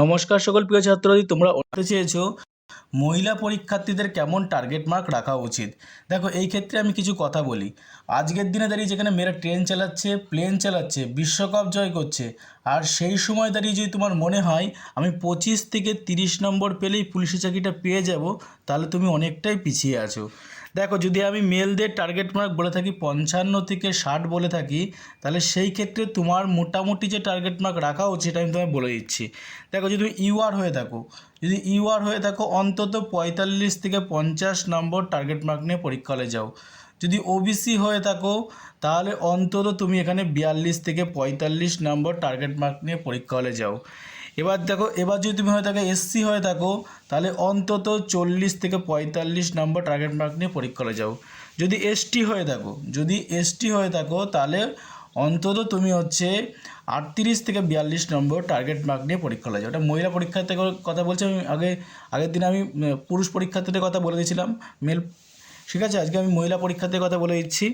নমস্কার সকল প্রিয় ছাত্রছাত্রী, তোমরা জানতে চেয়েছো। মহিলা পরীক্ষার্থীদের কেমন টার্গেট মার্ক রাখা উচিত? দেখো, এই ক্ষেত্রে আমি কিছু কথা বলি। আজকের দিনে দাঁড়িয়ে যেখানে মেয়েরা ট্রেন চালাচ্ছে প্লেন চালাচ্ছে, বিশ্বকাপ জয় করছে, আর সেই সময় দাঁড়িয়ে যদি তোমার মনে হয়, আমি পঁচিশ থেকে তিরিশ নম্বর পেলেই পুলিশের চাকরিটা পেয়ে যাব, তাহলে তুমি অনেকটাই পিছিয়ে আছো। দেখো, যদি আমি মেলদের টার্গেট মার্ক বলে থাকি, পঞ্চান্ন থেকে ষাট বলে থাকি, তাহলে সেই ক্ষেত্রে তোমার মোটামুটি যে টার্গেট মার্ক রাখা উচিত আমি তোমায় বলে দিচ্ছি। দেখো, যদি তুমি ইউআর হয়ে থাকো, যদি ইউআর হয়ে থাকো, অন্তত পঁয়তাল্লিশ থেকে পঞ্চাশ নম্বর টার্গেট মার্ক নিয়ে পরীক্ষা হলে যাও। যদি ওবিসি হয়ে থাকো, তাহলে অন্তত তুমি এখানে বিয়াল্লিশ থেকে পঁয়তাল্লিশ নম্বর টার্গেট মার্ক নিয়ে পরীক্ষা হলে যাও। এবার দেখো, এবার যদি তুমি হয়ে থাকো এসসি হয়ে থাকো, তাহলে অন্তত চল্লিশ থেকে পঁয়তাল্লিশ নম্বর টার্গেট মার্ক নিয়ে পরীক্ষা করে যাও। যদি এসটি হয়ে থাকো, যদি এসটি হয়ে থাকো, তাহলে অন্তত তুমি হচ্ছে আটত্রিশ থেকে বিয়াল্লিশ নম্বর টার্গেট মার্ক নিয়ে পরীক্ষা হলে যাও। ওটা মহিলা পরীক্ষার্থীর কথা বলছি আমি, আগে, আগের দিন আমি পুরুষ পরীক্ষার্থীদের কথা বলে দিয়েছিলাম। মেল ঠিক আছে, আজকে আমি মহিলা পরীক্ষার্থীর কথা বলে দিচ্ছি।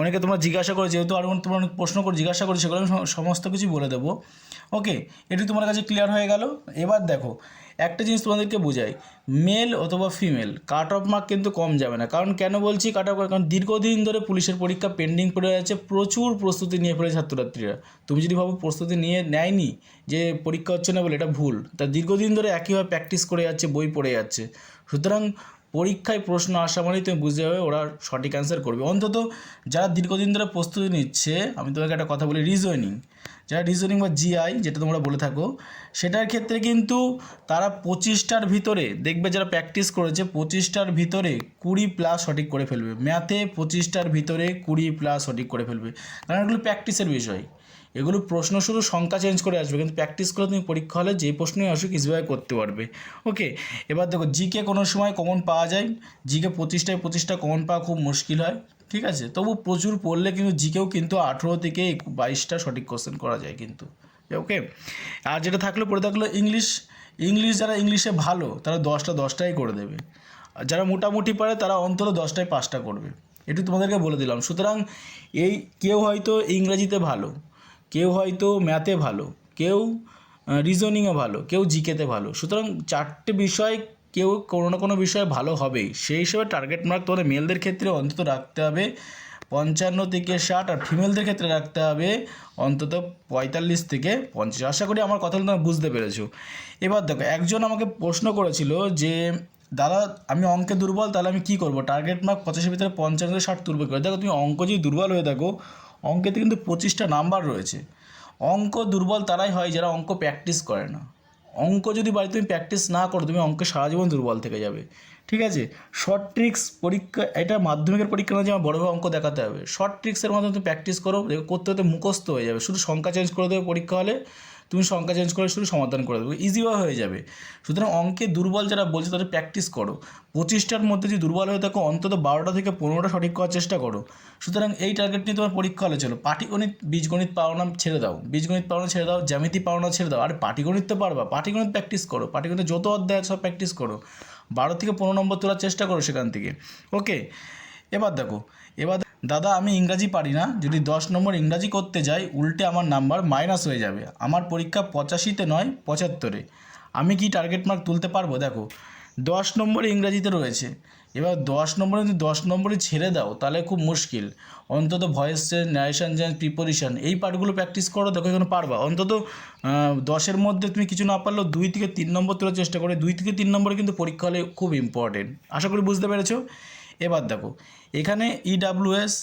অনেকে তোমরা জিজ্ঞাসা করে, যেহেতু আরও তোমরা অনেক প্রশ্ন করে, জিজ্ঞাসা করে, সেগুলো আমি সমস্ত কিছুই বলে দেবো। ওকে, এটি তোমার কাছে ক্লিয়ার হয়ে গেল? এবার দেখো, একটা জিনিস তোমাদেরকে বোঝাই। মেল অথবা ফিমেল কাট অফ মার্ক কিন্তু কম যাবে না। কারণ কেন বলছি কাট অফ কারণ দীর্ঘদিন ধরে পুলিশের পরীক্ষা পেন্ডিং পড়ে আছে, প্রচুর প্রস্তুতি নিয়ে ফেলে ছাত্রছাত্রীরা। তুমি যদি ভাবো প্রস্তুতি নিয়ে নেয়নি যে পরীক্ষা হচ্ছে না বলে, এটা ভুল। তা দীর্ঘদিন ধরে একইভাবে প্র্যাকটিস করে যাচ্ছে, বই পড়ে যাচ্ছে। সুতরাং পরীক্ষায় প্রশ্ন আসা মানেই তুমি বুঝতে হবে ওরা সঠিক অ্যান্সার করবে। অন্তত যারা দীর্ঘদিন ধরে প্রস্তুতি নিচ্ছে, আমি তোমাকে একটা কথা বলি রিজনিং যারা রিজনিং বা জিআই যেটা তোমরা বলে থাকো, সেটার ক্ষেত্রে কিন্তু তারা পঁচিশটার ভিতরে দেখবে যারা প্র্যাকটিস করেছে, পঁচিশটার ভিতরে কুড়ি প্লাস সঠিক করে ফেলবে। ম্যাথে পঁচিশটার ভিতরে কুড়ি প্লাস সঠিক করে ফেলবে। কারণ এগুলো প্র্যাকটিসের বিষয়। এগুলো প্রশ্ন শুধু সংখ্যা চেঞ্জ করে আসবে, কিন্তু প্র্যাকটিস করে তুমি পরীক্ষা হলে যে প্রশ্নই আসুক ইজিভাবে করতে পারবে। ওকে এবার দেখো জিকে কোনো সময় কমন পাওয়া যায়? জিকে পঁচিশটায় পঁচিশটা কমন পাওয়া খুব মুশকিল হয়, ঠিক আছে? তবু প্রচুর পড়লে কিন্তু জিকেও কিন্তু আঠেরো থেকে বাইশটা সঠিক কোশ্চেন করা যায় কিন্তু। ওকে আর যেটা থাকল পড়ে থাকল ইংলিশ ইংলিশ যারা ইংলিশে ভালো, তারা দশটা দশটাই করে দেবে। আর যারা মোটামুটি পারে, তারা অন্তত দশটায় পাঁচটা করবে। এটু তোমাদেরকে বলে দিলাম। সুতরাং এই কেউ হয়তো ইংরেজিতে ভালো কেউ হয়তো ম্যাথে ভালো, কেউ রিজনিংয়ে ভালো, কেউ জিকেতে ভালো। সুতরাং চারটে বিষয় কেউ কোনো না কোনো বিষয়ে ভালো হবেই। সেই হিসেবে টার্গেট মার্ক তোমাদের মেলদের ক্ষেত্রে অন্তত রাখতে হবে পঞ্চান্ন থেকে ষাট আর ফিমেলদের ক্ষেত্রে রাখতে হবে অন্তত পঁয়তাল্লিশ থেকে পঞ্চাশ। আশা করি আমার কথাগুলো তোমরা বুঝতে পেরেছ। এবার দেখো, একজন আমাকে প্রশ্ন করেছিল যে, দাদা, আমি অঙ্কে দুর্বল, তাহলে আমি কী করব? টার্গেট মার্ক পঁচাশের ভিতরে পঞ্চান্ন থেকে ষাট তুলবে করে দেখো, তুমি অঙ্ক যদি দুর্বল হয়ে থাকো অঙ্কেতে কিন্তু পঁচিশটা নাম্বার রয়েছে। অঙ্ক দুর্বল তারাই হয় যারা অঙ্ক প্র্যাকটিস করে না। অঙ্ক যদি বাড়ি তুমি প্র্যাকটিস না করো, তুমি অঙ্কে সারা জীবন দুর্বল থেকে যাবে। ঠিক আছে? শর্ট ট্রিক্স পরীক্ষা, এটা মাধ্যমিকের পরীক্ষা না যে আমার বড় বড় অঙ্ক দেখাতে হবে। শর্ট ট্রিক্সের মাধ্যমে তুমি প্র্যাকটিস করো করতে করতে মুখস্থ হয়ে যাবে। শুধু সংখ্যা চেঞ্জ করে দেবে পরীক্ষা হলে। তুমি সংখ্যা চেঞ্জ করে শুধু সমাধান করে দেবে ইজিও হয়ে যাবে। সুতরাং অঙ্কে দুর্বল যারা বলছে তাদের প্র্যাকটিস করো। পঁচিশটার মধ্যে যদি দুর্বল হয়ে থাকো, অন্তত বারোটা থেকে পনেরোটা সঠিক করার চেষ্টা করো। সুতরাং এই টার্গেট নিয়ে তোমার পরীক্ষা হলে চলো, পাটিগণিত, বীজগণিত পাওনা ছেড়ে দাও, বীজগণিত পাওনা ছেড়ে দাও, জ্যামিতি পাওনা ছেড়ে দাও। আর পাটিগণিত তো পারবা, পাটিগণিত প্র্যাকটিস করো, পাটিগণিত যত অধ্যায় সব প্র্যাকটিস করো। বারো থেকে পনেরো নম্বর তোলার চেষ্টা করো সেখান থেকে। ওকে এবার দেখো, এবার দাদা, আমি ইংরাজি পারি না। যদি দশ নম্বর ইংরাজি করতে যাই, উল্টে আমার নাম্বার মাইনাস হয়ে যাবে। আমার পরীক্ষা পঁচাশিতে নয়, পঁচাত্তরে। আমি কি টার্গেট মার্ক তুলতে পারব? দেখো, দশ নম্বরে ইংরাজিতে রয়েছে। এবার দশ নম্বরে যদি দশ নম্বরে ছেড়ে দাও, তাহলে খুব মুশকিল। অন্তত voice change narration change preposition এই পার্টগুলো প্র্যাকটিস করো, দেখো এখানে পারবা। অন্তত দশের মধ্যে তুমি কিছু না পারলেও দুই থেকে তিন নম্বর তোলার চেষ্টা করে। দুই থেকে তিন নম্বরে কিন্তু পরীক্ষা হলে খুব ইম্পর্টেন্ট আশা করি বুঝতে পেরেছ? এবার দেখো, এখানে E ইডাব্লিউএস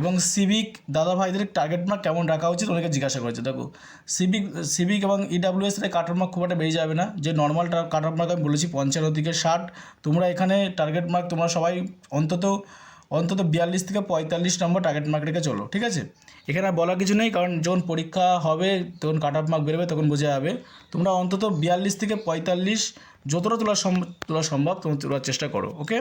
এবং সিভিক দাদা ভাইদের টার্গেট মার্ক কেমন রাখা উচিত অনেকে জিজ্ঞাসা করেছে। দেখো সিভিক সিভিক এবং E ইডাব্লিউএস এর কাটার মার্ক খুব একটা বেড়ে যাবে না। যে নর্মাল কাটার মার্ক আমি বলেছি পঞ্চান্ন থেকে ষাট, তোমরা এখানে টার্গেট মার্ক তোমরা সবাই অন্তত অন্তত বিয়াল্লিশ থেকে পঁয়তাল্লিশ নম্বর টার্গেট মার্ক রেখে চলো, ঠিক আছে? এখানে বলার কিছু নেই, কারণ যখন পরীক্ষা হবে, তখন কাট অফ মার্ক বেরোবে, তখন বোঝা যাবে। তোমরা অন্তত বিয়াল্লিশ থেকে পঁয়তাল্লিশ, যতটা তোলা সম্ভব তোলা সম্ভব তোমরা তোলার চেষ্টা করো ওকে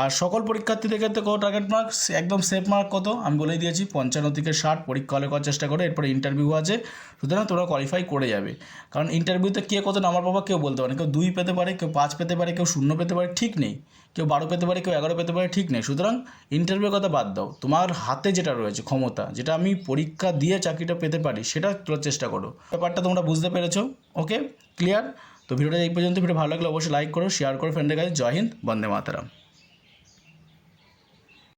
আর সকল পরীক্ষার্থীদের ক্ষেত্রে কত টার্গেট মার্ক একদম সেফ মার্ক কত? আমি বলেই দিয়েছি, পঞ্চান্ন থেকে ষাট পরীক্ষা হলে করার চেষ্টা করো, এরপরে ইন্টারভিউ আছে, সুতরাং তোমরা কোয়ালিফাই করে যাবে। কারণ ইন্টারভিউতে কে কত নাম্বার পাবা কেউ বলতে পারে। কেউ দুই পেতে পারে, কেউ পাঁচ পেতে পারে, কেউ শূন্য পেতে পারে, ঠিক নেই। কেউ বারো পেতে পারে, কেউ এগারো পেতে পারে, ঠিক নেই। সুতরাং ইন্টারভিউর কথা বাদ দাও। তোমার হাতে যেটা রয়েছে, ক্ষমতা, যেটা আমি পরীক্ষা দিয়ে চাকরিটা পেতে পারি, সেটা তোলার চেষ্টা করো। ব্যাপারটা তোমরা বুঝতে পেরেছ? ওকে ক্লিয়ার তো ভিডিওটা এই পর্যন্ত, ভিডিও ভালো লাগলে অবশ্যই লাইক করো শেয়ার করো ফ্রেন্ডের কাছে। জয় হিন্দ, বন্দে মাতারাম।